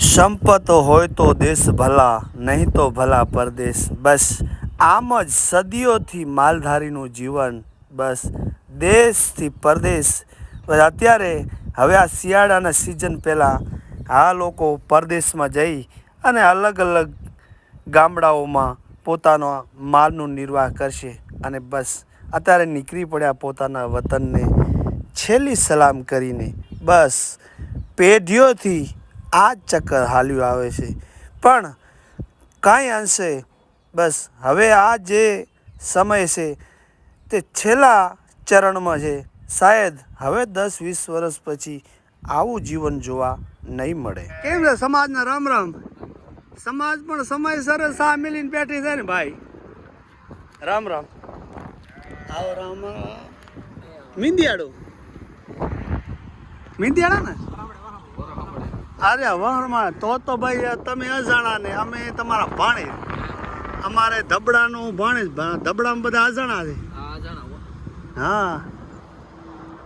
સંપત હોય તો દેશ ભલા, નહીં તો ભલા પરદેશ. બસ, આમ જ સદીઓથી માલધારીનું જીવન. બસ, દેશથી પરદેશ. બસ, અત્યારે હવે આ શિયાળાના સિઝન પહેલાં આ લોકો પરદેશમાં જઈ અને અલગ અલગ ગામડાઓમાં પોતાનો માલનું નિર્વાહ કરશે. અને બસ, અત્યારે નીકળી પડ્યા પોતાના વતનને. છેલ્લી સલામ કરીને. બસ, પેઢીઓથી આ જ ચક્કર હાલ્યું આવે છે. પણ કાંઈ અંશે બસ હવે આ જે સમય છે તે છેલ્લા ચરણમાં છે. શાયદ હવે દસ વીસ વર્ષ પછી આવું જીવન જોવા નહીં મળે. કેમ છે સમાજના રામ રામ? સમાજ પણ સમયસર સા મિલીને બેઠી છે ને ભાઈ? રામ રામ. આવો રામ. મિંદિયાળો. મિંદિયાળા ને અરે વહણમાં તો તો ભાઈ તમે અજાણા ને અમે તમારા ભાણે અમારે ધબડાનું ભાણે ધબડામાં બધા અજાણા છે. હા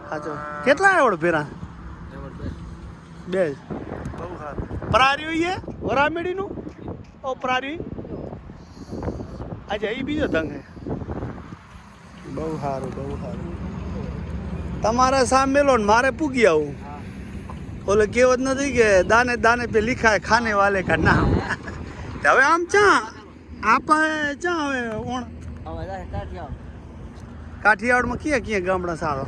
સાચો કેટલા આવડ ફેરા બે. જ. બહુ સારું. પરારી છે વરામેડીનું? ઓ પરારી. અચ્છા એ બીજો ધંગ બહુ સારું બહુ સારું. તમારે સામેલો ને મારે પૂગી આવું. ઓલે કહેવત નથી કે દાને દાને પે લિખા હે ખાને વાલે કા નામ. તે હવે આમ ચા? આપા ચા હવે ઓણ કાઠિયાવાડમાં ક્યાં ક્યાં ગામડા સારો?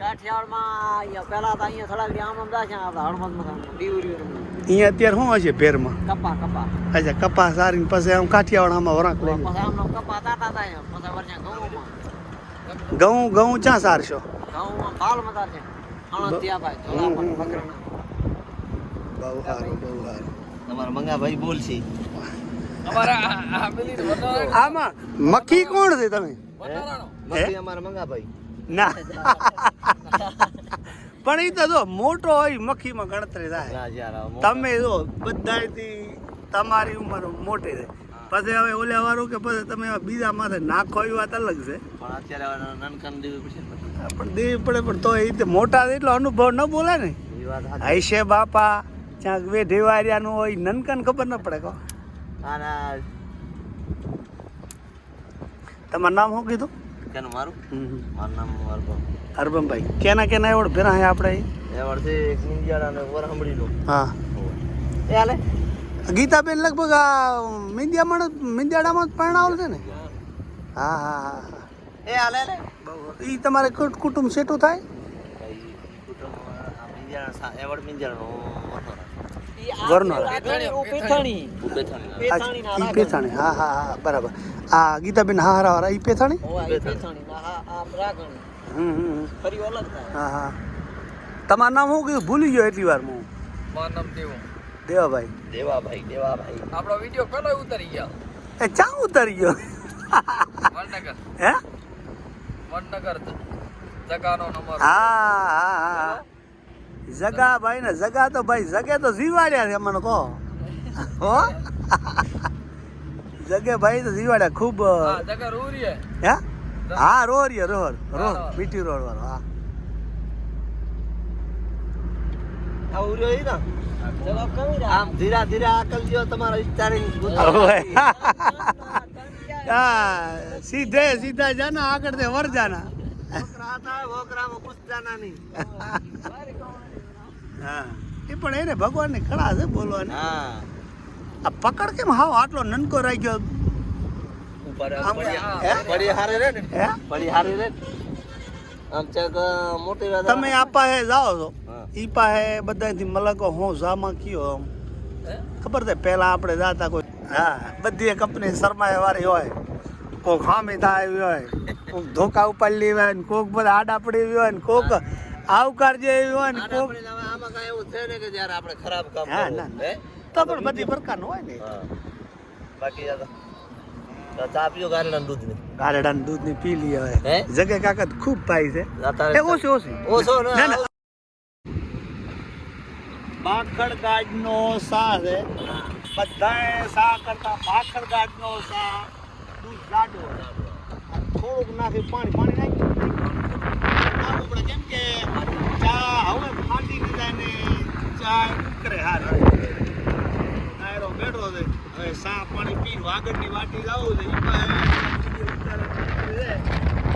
કાઠિયાવાડમાં અહીંયા પહેલા તો અહીંયા થોડાક દી આમ આમ દાશે આવતા હળમદમાં દીવરી અહીંયા અત્યારે શું હશે ભેરમાં? કપા કપા. અચ્છા કપાસ સારીને પછી આમ કાઠિયાવાડમાં વરાક લઈને પછી આમ આમ કપા તાતા હતા અહીંયા પછી વર્ષે ઘઉંમાં. ઘઉં ઘઉં ચા સારશો? ઘઉંમાં બહુ સારું બહુ સારું. તમારા મંગાભાઈ બોલશે આમાં મક્ખી કોણ છે તમે? અમારા મંગાભાઈ. ના. પણ એ તો જો મોટો હોય મખીમાં ગણતરી થાય. તમે જો બધાયથી તમારી ઉંમર મોટી છે. પછી હવે ઓલા વાળું કે પછી તમે બીજા માથે નાખો એ વાત અલગ છે. પણ અત્યારે હવે દેવી પડશે પછી. પણ દેવી પડે પણ તો એ રીતે મોટા એટલો અનુભવ ન બોલે ને. હૈશે બાપા ક્યાંક વેઢેવાર્યાનું હોય નનકન ખબર ન પડે કહો. તમારું નામ શું કીધું? કેનું મારું? મારું નામ મારું હરબમભાઈ કેના કેના એવડ ભેરા હે આપણે એ વર્ષે એક મિંજાળા સાંભળી વરહંબડીનું હા. એ હાલે. ગીતાબેન લગભગ મિંદિયામાં મિંદિયાડામાં જ પરણાવેલ છે ને? હા હા હા. એ હાલે ને? એ તમારે કુટુંબ સેટું થાય? મિંજાળાનો મોટો ઘરનો. પેથાણી હા હા હા બરાબર. આ ગીતાબેન હા હારા વાળા ઈ પેથાણી. હા હા તમારું નામ હું કયું ભૂલી ગયો એટલી વાર હું. મારું નામ દેવો. દેવાભાઈ. દેવાભાઈ દેવાભાઈ. આપણો વીડિયો પેલો ઉતરી ગયો. એ ચા ઉતરી ગયો. હે? વડનગર જગાનો નંબર. હા હા હા. જગા ભાઈ ને જગા તો ભાઈ જગે તો જીવાડ્યા છે મને કહો. હો? જગે ભાઈ તો જીવાડ્યા ખૂબ હા રોરીએ રૂરી હે? રોહરીએ રોહર રોહ મીઠી રોડ વાળો હા. આમ ધીરા ધીરા આકલ તમારા વિચારી ઓય. હા સીધે સીધા જાના આગળ તે વર જાના. હા. એ પણ એને ભગવાનની કળા છે બોલવાની. હા. આ પકડ કેમ હાવ આટલો નનકો રાખ્યો? ગયો ઉપર આમ હે? પડી હારે રે ને? હે? પડી હારે રે? ને. આમ ચક મોટી વાત તમે આ પાસે જાઓ છો. ઈ પાસે બધાથી મલકો હું જામાં કયો ખબર છે પહેલા આપણે જાતા કોઈ હા બધી કંપની શરમાએ વાળી હોય. કોક હામે થાય હોય કોક ધોકા ઉપર લેવી હોય ને કોક બધા આડા પડી હોય ને કોક આવકાર જે હોય ને કોક આમાં કાંઈ એવું છે ને કે જ્યારે આપણે ખરાબ કામ હા, ના. તો પણ બધી પ્રકારનું હોય ને. બાકી ચા પીઓ દૂધની. પી હે? હવે. જગે કાકા ખૂબ પાઈ છે. એ ઓછી ઓછી. ઓછો ને ના, ના. ભાખડ ગાજનો સા છે. બધાએ સા કરતા ભાખડ ગાજનો સા. દૂધ થોડુંક નાખી પાણી પાણી નાખી. પડે કેમ કે ચા હવે ફાટી જાય ને ચા ઉકરે હાર. નાયરો બેઠો છે. સા પાણી પી વાગડની વાટી જાવું છે.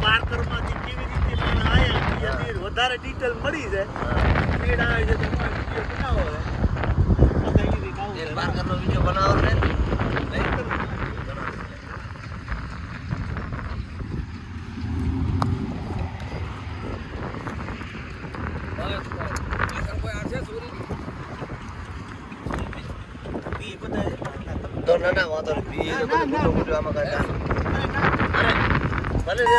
પાર્કરમાંથી કેવી રીતે માણસ આવ્યા વધારે ડિટેલ મળી છે મેળ આવે છે તો એમાં વીડિયો બનાવો છે બધા ઈ રીતે આવું એ છે. પાર્કરનો વીડિયો બનાવો ને બસ આગળ કોઈ આ છે સુરી ઈ બધા તો ના ના વાંધો નહીં. એ તો બધું મોટું મોટું આમાં કાંઈ ના. અરે ભલે છે